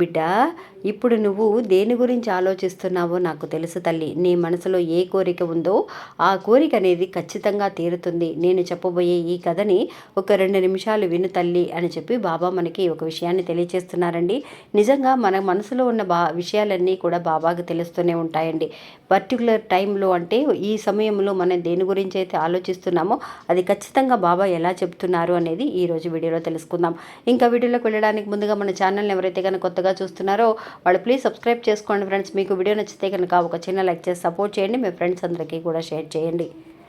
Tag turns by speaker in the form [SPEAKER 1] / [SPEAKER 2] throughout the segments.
[SPEAKER 1] బిడ్డ ఇప్పుడు నువ్వు దేని గురించి ఆలోచిస్తున్నావో నాకు తెలుసు తల్లి. నీ మనసులో ఏ కోరిక ఉందో ఆ కోరిక అనేది ఖచ్చితంగా తీరుతుంది. నేను చెప్పబోయే ఈ కథని ఒక రెండు నిమిషాలు విను తల్లి అని చెప్పి బాబా మనకి ఒక విషయాన్ని తెలియచేస్తున్నారండి. నిజంగా మన మనసులో ఉన్న బా విషయాలన్నీ కూడా బాబాకి తెలుస్తూనే ఉంటాయండి. పర్టికులర్ టైంలో అంటే ఈ సమయంలో మనం దేని గురించి అయితే ఆలోచిస్తున్నామో అది ఖచ్చితంగా బాబా ఎలా చెప్తున్నారు అనేది ఈరోజు వీడియోలో తెలుసుకుందాం. ఇంకా వీడియోలోకి వెళ్ళడానికి ముందుగా మన ఛానల్ని ఎవరైతే కనుక కొత్తగా చూస్తున్నారో వాళ్ళు ప్లీజ్ సబ్స్క్రైబ్ చేసుకోండి ఫ్రెండ్స్ మీకు వీడియో నచ్చితే కనుక ఒక చిన్న లైక్ చేసి సపోర్ట్ చేయండి. మీ ఫ్రెండ్స్ అందరికీ కూడా షేర్ చేయండి.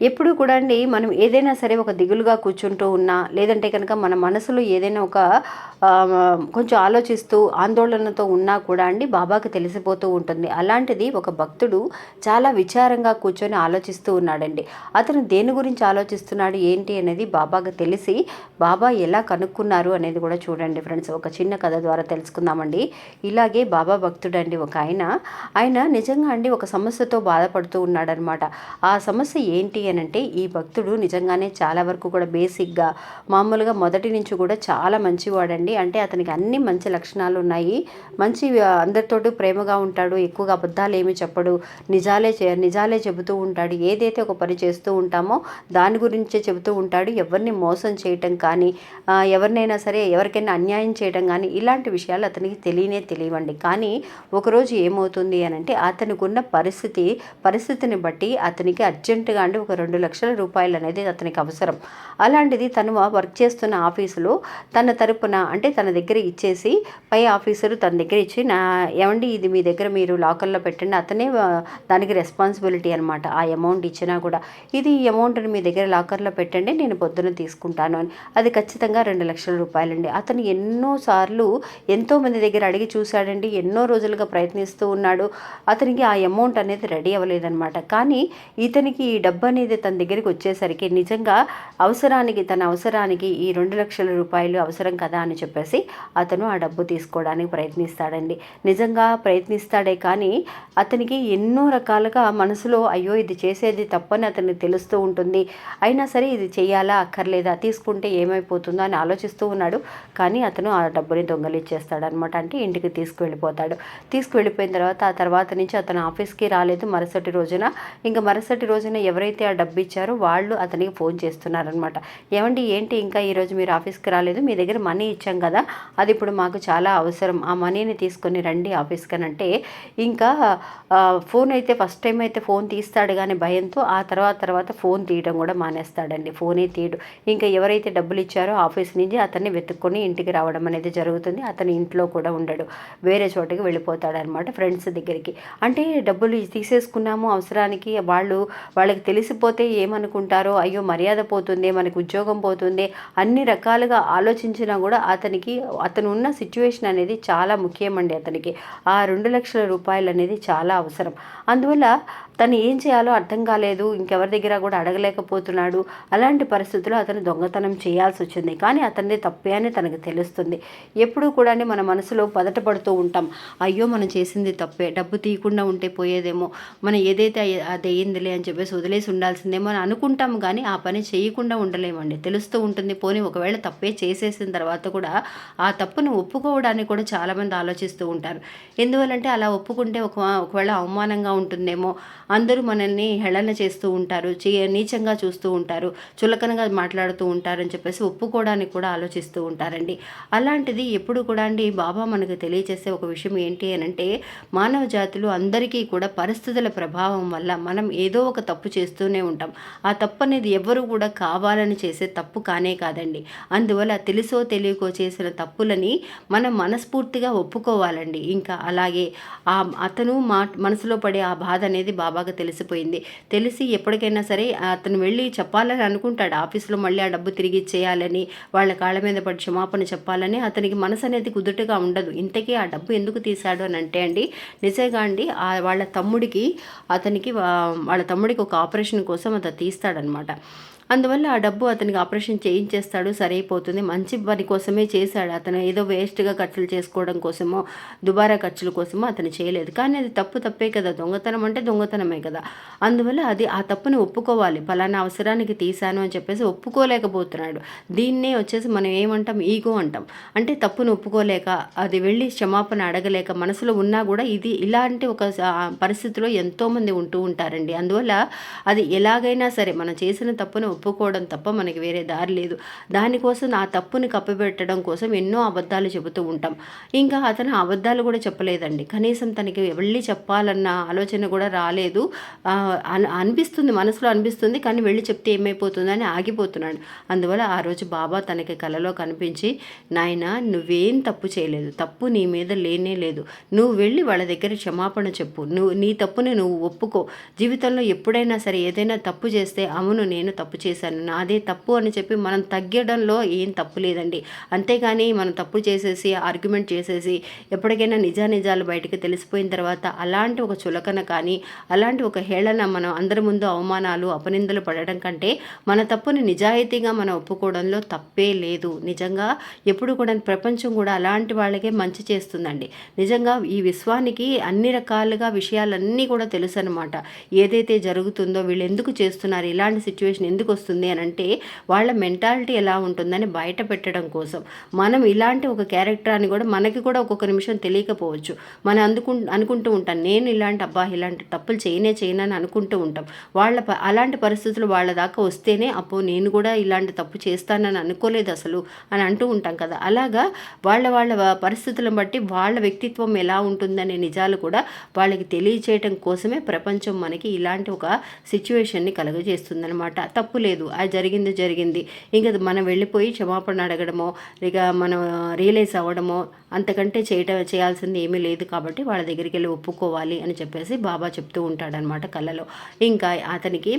[SPEAKER 1] ఎప్పుడు కూడా అండి మనం ఏదైనా సరే ఒక దిగులుగా కూర్చుంటూ ఉన్నా లేదంటే కనుక మన మనసులో ఏదైనా ఒక కొంచెం ఆలోచిస్తూ ఆందోళనతో ఉన్నా కూడా అండి బాబాకి తెలిసిపోతూ ఉంటుంది. అలాంటిది ఒక భక్తుడు చాలా విచారంగా కూర్చొని ఆలోచిస్తూ ఉన్నాడండి. అతను దేని గురించి ఆలోచిస్తున్నాడు ఏంటి అనేది బాబాకి తెలిసి బాబా ఎలా కనుక్కున్నారు? అనేది కూడా చూడండి ఫ్రెండ్స్. ఒక చిన్న కథ ద్వారా తెలుసుకుందామండి. ఇలాగే బాబా భక్తుడండి ఒక ఆయన. ఆయన నిజంగా అండి ఒక సమస్యతో బాధపడుతూ ఉన్నాడనమాట. ఆ సమస్య ఏంటి అని అంటే ఈ భక్తుడు నిజంగానే చాలా వరకు కూడా బేసిక్గా మామూలుగా మొదటి నుంచి కూడా చాలా మంచివాడండి. అంటే అతనికి అన్ని మంచి లక్షణాలు ఉన్నాయి మంచి ఆ, అందరితోటి ప్రేమగా ఉంటాడు ఎక్కువగా అబద్ధాలు ఏమి చెప్పడు. నిజాలే నిజాలే చెబుతూ ఉంటాడు. ఏదైతే ఒక పని చేస్తూ ఉంటామో దాని గురించే చెబుతూ ఉంటాడు. ఎవరిని మోసం చేయటం కానీ ఎవరినైనా సరే ఎవరికైనా అన్యాయం చేయడం కానీ ఇలాంటి విషయాలు అతనికి తెలియనే తెలియవండి. కానీ ఒకరోజు ఏమవుతుంది అని అంటే అతనికి ఉన్న పరిస్థితి పరిస్థితిని బట్టి అతనికి అర్జెంటుగా అంటే ఒక రెండు లక్షల రూపాయలు అనేది అతనికి అవసరం. అలాంటిది తను వర్క్ చేస్తున్న ఆఫీసులో తన తరపున అంటే తన దగ్గర ఇచ్చేసి పై ఆఫీసరు తన దగ్గర ఇచ్చి నా ఏమండి ఇది మీ దగ్గర మీరు లాకర్లో పెట్టండి. అతనే దానికి రెస్పాన్సిబిలిటీ అనమాట ఆ అమౌంట్ ఇచ్చినా కూడా ఇది ఈ అమౌంట్ని మీ దగ్గర లాకర్లో పెట్టండి నేను పొద్దున తీసుకుంటాను అని. అది ఖచ్చితంగా రెండు లక్షల రూపాయలండి. అతను ఎన్నోసార్లు ఎంతో మంది దగ్గర అడిగి చూశాడండి. ఎన్నో రోజులుగా ప్రయత్నిస్తూ ఉన్నాడు. అతనికి ఆ అమౌంట్ అనేది రెడీ అవ్వలేదన్నమాట. కానీ ఇతనికి ఈ డబ్బు అనేది తన దగ్గరికి వచ్చేసరికి నిజంగా అవసరానికి తన అవసరానికి ఈ రెండు లక్షల రూపాయలు అవసరం కదా అని చెప్పేసి అతను ఆ డబ్బు తీసుకోవడానికి ప్రయత్నిస్తాడండి. నిజంగా ప్రయత్నిస్తాడే కానీ అతనికి ఎన్నో రకాలుగా మనసులో అయ్యో ఇది చేసేది తప్పని అతనికి తెలుస్తూ ఉంటుంది. అయినా సరే ఇది చేయాలా అక్కర్లేదా తీసుకుంటే ఏమైపోతుందో అని ఆలోచిస్తూ ఉన్నాడు. కానీ అతను ఆ డబ్బుని దొంగలిచ్చేస్తాడనమాట. అంటే ఇంటికి తీసుకువెళ్ళిపోతాడు. తీసుకువెళ్ళిపోయిన తర్వాత ఆ తర్వాత నుంచి అతను ఆఫీస్కి రాలేదు. మరుసటి రోజున ఇంకా మరుసటి రోజున ఎవరైతే ఆ డబ్బు ఇచ్చారు వాళ్ళు అతనికి ఫోన్ చేస్తున్నారనమాట ఏమండి ఏంటి ఇంకా ఈరోజు మీరు ఆఫీస్కి రాలేదు? మీ దగ్గర మనీ ఇచ్చాం కదా అది ఇప్పుడు మాకు చాలా అవసరం. ఆ మనీని తీసుకొని రండి ఆఫీస్కి అని అంటే ఇంకా ఫోన్ అయితే ఫస్ట్ టైం అయితే ఫోన్ తీస్తాడు కానీ భయంతో ఆ తర్వాత తర్వాత ఫోన్ తీయడం కూడా మానేస్తాడండి. ఫోనే తీయడు. ఇంకా ఎవరైతే డబ్బులు ఇచ్చారో ఆఫీస్ నుంచి అతన్ని వెతుక్కొని ఇంటికి రావడం అనేది జరుగుతుంది. అతని ఇంట్లో కూడా ఉండడు. వేరే చోటకి వెళ్ళిపోతాడనమాట ఫ్రెండ్స్ దగ్గరికి. అంటే డబ్బులు తీసేసుకున్నాము అవసరానికి వాళ్ళు వాళ్ళకి తెలిసిపో పోతే ఏమనుకుంటారో అయ్యో మర్యాద పోతుంది మనకు ఉద్యోగం పోతుంది అన్ని రకాలుగా ఆలోచించినా కూడా అతనికి అతను ఉన్న సిచ్యువేషన్ అనేది చాలా ముఖ్యమండి అతనికి. ఆ రెండు లక్షల రూపాయలు అనేది చాలా అవసరం. అందువల్ల తను ఏం చేయాలో అర్థం కాలేదు ఇంకెవరి దగ్గర కూడా అడగలేకపోతున్నాడు. అలాంటి పరిస్థితుల్లో అతను దొంగతనం చేయాల్సి వచ్చింది. కానీ అతనిది తప్పే అని తనకు తెలుస్తుంది. ఎప్పుడూ కూడా మన మనసులో పదట పడుతూ ఉంటాం. అయ్యో మనం చేసింది తప్పే డబ్బు తీయకుండా ఉంటే పోయేదేమో. మనం ఏదైతే అది అయ్యిందిలే అని చెప్పేసి వదిలేసి ఉండాల్సి చేయాల్సిందేమో అని అనుకుంటాం కానీ ఆ పని చేయకుండా ఉండలేమండి. తెలుస్తూ ఉంటుంది పోనీ ఒకవేళ తప్పే చేసేసిన తర్వాత కూడా ఆ తప్పును ఒప్పుకోవడానికి కూడా చాలామంది ఆలోచిస్తూ ఉంటారు. ఎందువల్లంటే అలా ఒప్పుకుంటే ఒక ఒకవేళ అవమానంగా ఉంటుందేమో అందరూ మనల్ని హేళన చేస్తూ ఉంటారు చే నీచంగా చూస్తూ ఉంటారు చులకనగా మాట్లాడుతూ ఉంటారని చెప్పేసి ఒప్పుకోవడానికి కూడా ఆలోచిస్తూ ఉంటారండి. అలాంటిది ఎప్పుడు కూడా అండి బాబా మనకు తెలియజేసే ఒక విషయం ఏంటి అని అంటే మానవ జాతులు అందరికీ కూడా పరిస్థితుల ప్రభావం వల్ల మనం ఏదో ఒక తప్పు చేస్తూనే ఉంటాం. ఆ తప్పు అనేది ఎవరు కూడా కావాలని చేసే తప్పు కానే కాదండి. అందువల్ల తెలుసో తెలియకో చేసిన తప్పులని మనం మనస్ఫూర్తిగా ఒప్పుకోవాలండి. ఇంకా అలాగే ఆ అతను మా మనసులో పడే ఆ బాధ అనేది బాబాగా తెలిసిపోయింది. తెలిసి ఎప్పటికైనా సరే అతను వెళ్ళి చెప్పాలని అనుకుంటాడు. ఆఫీస్లో మళ్ళీ ఆ డబ్బు తిరిగి ఇచ్చేయాలని వాళ్ళ కాళ్ళ మీద పడి క్షమాపణ చెప్పాలని అతనికి మనసు అనేది కుదుటగా ఉండదు. ఇంతకీ ఆ డబ్బు ఎందుకు తీశాడు అని అంటే అండి నిజంగా అండి ఆ వాళ్ళ తమ్ముడికి అతనికి వాళ్ళ తమ్ముడికి ఒక ఆపరేషన్ కోసం అతను తీస్తాడనమాట. అందువల్ల ఆ డబ్బు అతనికి ఆపరేషన్ చేయించేస్తాడు సరైపోతుంది. మంచి పని కోసమే చేశాడు. అతను ఏదో వేస్ట్గా ఖర్చులు చేసుకోవడం కోసమో దుబారా ఖర్చుల కోసమో అతను చేయలేదు. కానీ అది తప్పు తప్పే కదా. దొంగతనం అంటే దొంగతనమే కదా. అందువల్ల అది ఆ తప్పుని ఒప్పుకోవాలి. ఫలానా అవసరానికి తీశాను అని చెప్పేసి ఒప్పుకోలేకపోతున్నాడు. దీన్నే వచ్చేసి మనం ఏమంటాం? ఈగో అంటాం. అంటే తప్పును ఒప్పుకోలేక అది వెళ్ళి క్షమాపణ అడగలేక మనసులో ఉన్నా కూడా ఇది ఇలాంటి ఒక పరిస్థితిలో ఎంతోమంది ఉంటూ ఉంటారండి. అందువల్ల అది ఎలాగైనా సరే మనం చేసిన తప్పును ఒప్పుకోవడం తప్ప మనకి వేరే దారి లేదు. దానికోసం ఆ తప్పుని కప్పిపెట్టడం కోసం ఎన్నో అబద్ధాలు చెబుతూ ఉంటాం. ఇంకా అతను అబద్ధాలు కూడా చెప్పలేదండి. కనీసం తనకి వెళ్ళి చెప్పాలన్న ఆలోచన కూడా రాలేదు. అనిపిస్తుంది మనసులో అనిపిస్తుంది కానీ వెళ్ళి చెప్తే ఏమైపోతుందని ఆగిపోతున్నాడు. అందువల్ల ఆ రోజు బాబా తనకి కలలో కనిపించి నాయన నువ్వేం తప్పు చేయలేదు. తప్పు నీ మీద లేనే లేదు. నువ్వు వెళ్ళి వాళ్ళ దగ్గర క్షమాపణ చెప్పు. నువ్వు నీ తప్పుని నువ్వు ఒప్పుకో. జీవితంలో ఎప్పుడైనా సరే ఏదైనా తప్పు చేస్తే అవును నేను తప్పు చేశాను. నాదే తప్పు అని చెప్పి మనం తగ్గడంలో ఏం తప్పు లేదండి. అంతేగాని మనం తప్పు చేసేసి ఆర్గ్యుమెంట్ చేసేసి ఎప్పటికైనా నిజానిజాలు బయటకు తెలిసిపోయిన తర్వాత అలాంటి ఒక చులకన కానీ అలాంటి ఒక హేళన మనం అందరి ముందు అవమానాలు అపనిందలు పడడం కంటే మన తప్పుని నిజాయితీగా మనం ఒప్పుకోవడంలో తప్పే లేదు. నిజంగా ఎప్పుడు కూడా ప్రపంచం కూడా అలాంటి వాళ్ళకే మంచి చేస్తుందండి. నిజంగా ఈ విశ్వానికి అన్ని రకాలుగా విషయాలన్నీ కూడా తెలుసు అనమాట ఏదైతే జరుగుతుందో వీళ్ళు ఎందుకు చేస్తున్నారు? ఇలాంటి సిచ్యువేషన్ ఎందుకు వస్తుంది అని అంటే వాళ్ళ మెంటాలిటీ ఎలా ఉంటుందని బయట పెట్టడం కోసం. మనం ఇలాంటి ఒక క్యారెక్టర్ అని కూడా మనకి కూడా ఒక్కొక్క నిమిషం తెలియకపోవచ్చు. మనం అందుకు అనుకుంటూ ఉంటాం నేను ఇలాంటి అబ్బా ఇలాంటి తప్పులు చేయనే చేయనని అనుకుంటూ ఉంటాం. వాళ్ళ ప- అలాంటి పరిస్థితులు వాళ్ళ దాకా వస్తేనే అప్పో నేను కూడా ఇలాంటి తప్పు చేస్తానని అనుకోలేదు అసలు అని అంటూ ఉంటాం కదా. అలాగా వాళ్ళ వాళ్ళ పరిస్థితులను బట్టి వాళ్ళ వ్యక్తిత్వం ఎలా ఉంటుందనే నిజాలు కూడా వాళ్ళకి తెలియచేయటం కోసమే ప్రపంచం మనకి ఇలాంటి ఒక సిచ్యువేషన్ని కలుగజేస్తుందనమాట తప్పు లేదు. అది జరిగింది జరిగింది. ఇంకా మనం వెళ్ళిపోయి క్షమాపణ అడగడమో ఇక మనం రియలైజ్ అవ్వడమో అంతకంటే చేయటం చేయాల్సింది ఏమీ లేదు కాబట్టి వాళ్ళ దగ్గరికి వెళ్ళి ఒప్పుకోవాలి అని చెప్పేసి బాబా చెప్తూ ఉంటాడనమాట కళ్ళలో. ఇంకా అతనికి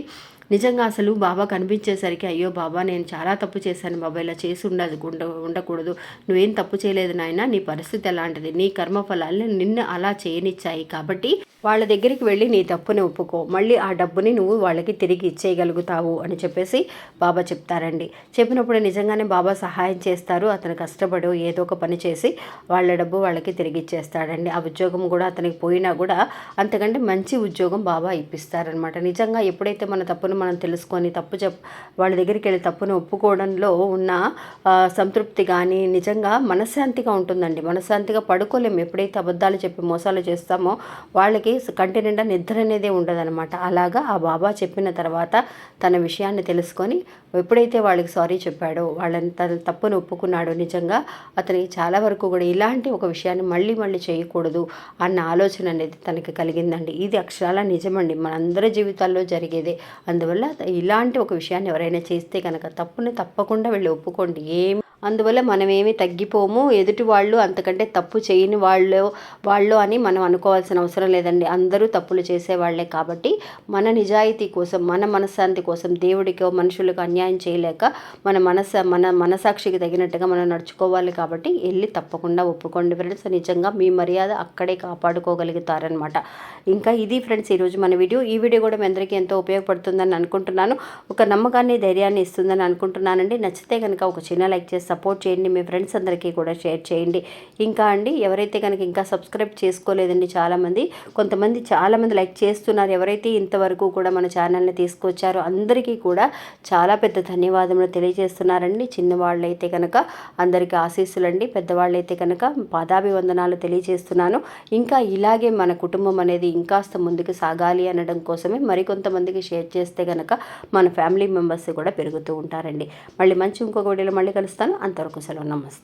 [SPEAKER 1] నిజంగా అసలు బాబా కనిపించేసరికి అయ్యో బాబా నేను చాలా తప్పు చేశాను బాబా ఇలా చేసి ఉండదు ఉండ ఉండకూడదు. నువ్వేం తప్పు చేయలేదు నాయన నీ పరిస్థితి ఎలాంటిది? నీ కర్మఫలాలు నిన్ను అలా చేయనిచ్చాయి కాబట్టి వాళ్ళ దగ్గరికి వెళ్ళి నీ తప్పుని ఒప్పుకో. మళ్ళీ ఆ డబ్బుని నువ్వు వాళ్ళకి తిరిగి ఇచ్చేయగలుగుతావు అని చెప్పేసి బాబా చెప్తారండి. చెప్పినప్పుడు నిజంగానే బాబా సహాయం చేస్తారు. అతను కష్టపడు ఏదో ఒక పని చేసి వాళ్ళ డబ్బు వాళ్ళకి తిరిగి ఇచ్చేస్తాడండి. ఆ ఉద్యోగం కూడా అతనికి పోయినా కూడా అంతకంటే మంచి ఉద్యోగం బాబా ఇప్పిస్తారనమాట నిజంగా ఎప్పుడైతే మన తప్పును మనం తెలుసుకొని తప్పు చెప్ వాళ్ళ దగ్గరికి వెళ్ళి తప్పును ఒప్పుకోవడంలో ఉన్న సంతృప్తి కానీ నిజంగా మనశ్శాంతిగా ఉంటుందండి. మనశ్శాంతిగా పడుకోలేము ఎప్పుడైతే అబద్ధాలు చెప్పి మోసాలు చేస్తామో వాళ్ళకి కంటి నిండా నిద్ర అనేదే ఉండదన్నమాట. అలాగా ఆ బాబా చెప్పిన తర్వాత తన విషయాన్ని తెలుసుకొని ఎప్పుడైతే వాళ్ళకి సారీ చెప్పాడో వాళ్ళని తన తప్పును ఒప్పుకున్నాడో నిజంగా అతనికి చాలా వరకు కూడా ఇలాంటి ఒక విషయాన్ని మళ్ళీ మళ్ళీ చేయకూడదు అన్న ఆలోచన అనేది తనకి కలిగిందండి. ఇది అక్షరాల నిజమండి. మనందరి జీవితాల్లో జరిగేదే. అందువల్ల ఇలాంటి ఒక విషయాన్ని ఎవరైనా చేస్తే కనుక తప్పుని తప్పకుండా వెళ్ళి ఒప్పుకోండి. ఏం అందువల్ల మనమేమి తగ్గిపోము. ఎదుటి వాళ్ళు అంతకంటే తప్పు చేయని వాళ్ళు వాళ్ళు అని మనం అనుకోవాల్సిన అవసరం లేదండి. అందరూ తప్పులు చేసేవాళ్ళే కాబట్టి మన నిజాయితీ కోసం మన మనశ్శాంతి కోసం దేవుడికో మనుషులకు అన్యాయం చేయలేక మన మనస మన మనసాక్షికి తగినట్టుగా మనం నడుచుకోవాలి కాబట్టి వెళ్ళి తప్పకుండా ఒప్పుకోండి ఫ్రెండ్స్. నిజంగా మీ మర్యాద అక్కడే కాపాడుకోగలుగుతారనమాట ఇంకా ఇది ఫ్రెండ్స్ ఈరోజు మన వీడియో. ఈ వీడియో కూడా మీ అందరికీ ఎంతో ఉపయోగపడుతుందని అనుకుంటున్నాను. ఒక నమ్మకాన్ని ధైర్యాన్ని ఇస్తుందని అనుకుంటున్నానండి. నచ్చితే కనుక ఒక చిన్న లైక్ చేస్తే సపోర్ట్ చేయండి మీ ఫ్రెండ్స్ అందరికీ కూడా షేర్ చేయండి. ఇంకా అండి ఎవరైతే కనుక ఇంకా సబ్స్క్రైబ్ చేసుకోలేదండి చాలామంది కొంతమంది చాలామంది లైక్ చేస్తున్నారు. ఎవరైతే ఇంతవరకు కూడా మన ఛానల్ని తీసుకొచ్చారో అందరికీ కూడా చాలా పెద్ద ధన్యవాదములు తెలియజేస్తున్నారండి. చిన్నవాళ్ళైతే కనుక అందరికీ ఆశీస్సులండి. పెద్దవాళ్ళైతే కనుక పాదాభివందనాలు తెలియజేస్తున్నాను. ఇంకా ఇలాగే మన కుటుంబం అనేది ఇంకాస్త ముందుకు సాగాలి అనడం కోసమే మరికొంతమందికి షేర్ చేస్తే కనుక మన ఫ్యామిలీ మెంబర్స్ కూడా పెరుగుతూ ఉంటారండి. మళ్ళీ మంచి ఇంకొక వీడియోలో మళ్ళీ కలుస్తాను. అంతవరకు సెలవు నమస్తే